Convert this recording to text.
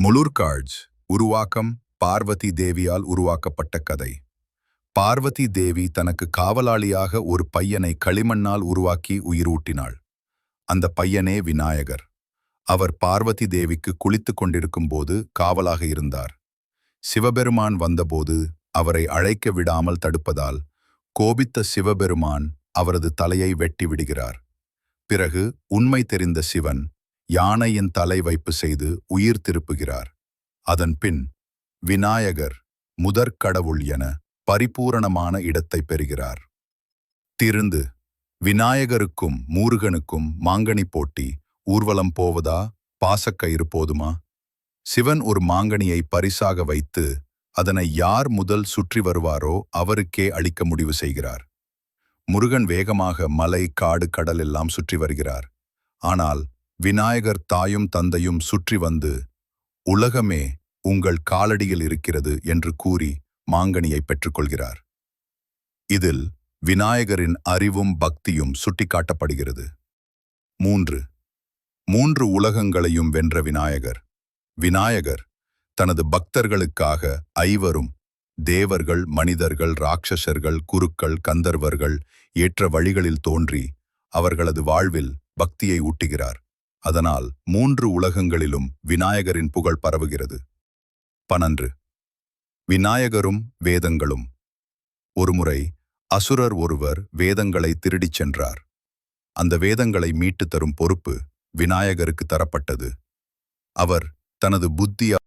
முலுர்கார்ட்ஸ் உருவாக்கம் பார்வதி தேவியால் உருவாக்கப்பட்ட கதை. பார்வதி தேவி தனக்கு காவலாளியாக ஒரு பையனை களிமண்ணால் உருவாக்கி உயிரூட்டினாள். அந்த பையனே விநாயகர். அவர் பார்வதி தேவிக்கு குளித்துக் கொண்டிருக்கும்போது காவலாக இருந்தார். சிவபெருமான் வந்தபோது அவரை அழைக்க விடாமல் தடுப்பதால் கோபித்த சிவபெருமான் அவரது தலையை வெட்டி விடுகிறார். பிறகு உண்மை தெரிந்த சிவன் யானையின் தலை வைப்பு செய்து உயிர் திருப்புகிறார். அதன் பின் விநாயகர் முதற்கடவுள் என பரிபூரணமான இடத்தை பெறுகிறார். திருந்து விநாயகருக்கும் மூருகனுக்கும் மாங்கனி போட்டி ஊர்வலம் போவதா? பாசக்கயிறு போதுமா? சிவன் ஒரு மாங்கனியை பரிசாக வைத்து அதனை யார் முதல் சுற்றி வருவாரோ அவருக்கே அளிக்க முடிவு செய்கிறார். முருகன் வேகமாக மலை காடு கடல் எல்லாம் சுற்றி வருகிறார். ஆனால் விநாயகர் தாயும் தந்தையும் சுற்றி வந்து உலகமே உங்கள் காலடியில் இருக்கிறது என்று கூறி மாங்கனியை பெற்றுக்கொள்கிறார். இதில் விநாயகரின் அறிவும் பக்தியும் சுட்டிக்காட்டப்படுகிறது. மூன்று மூன்று உலகங்களையும் வென்ற விநாயகர். விநாயகர் தனது பக்தர்களுக்காக ஐவரும் தேவர்கள் மனிதர்கள் ராட்சசர்கள் குருக்கள் கந்தர்வர்கள் ஏற்ற வழிகளில் தோன்றி அவர்களது வாழ்வில் பக்தியை ஊட்டுகிறார். அதனால் மூன்று உலகங்களிலும் விநாயகரின் புகழ் பரவுகிறது. பனன்று விநாயகரும் வேதங்களும். ஒருமுறை அசுரர் ஒருவர் வேதங்களை திருடிச் சென்றார். அந்த வேதங்களை மீட்டுத் தரும் பொறுப்பு விநாயகருக்கு தரப்பட்டது. அவர் தனது புத்தியா